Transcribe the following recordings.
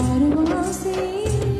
I don't wanna see.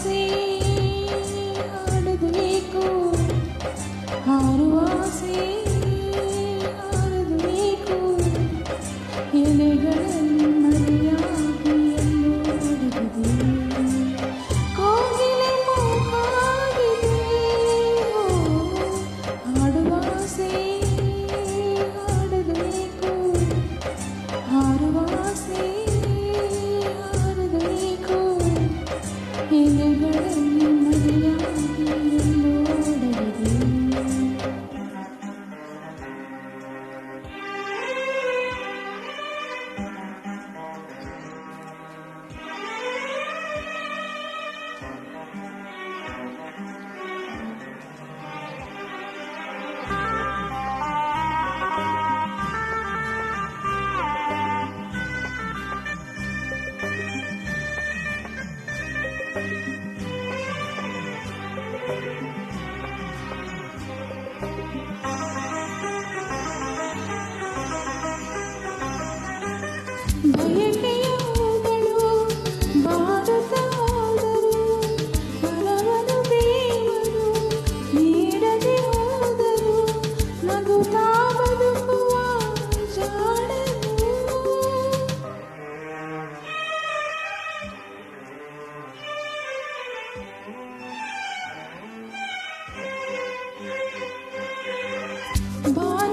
ఆరువాసి ఆడదు నీకు. ఆరువాసి Boy.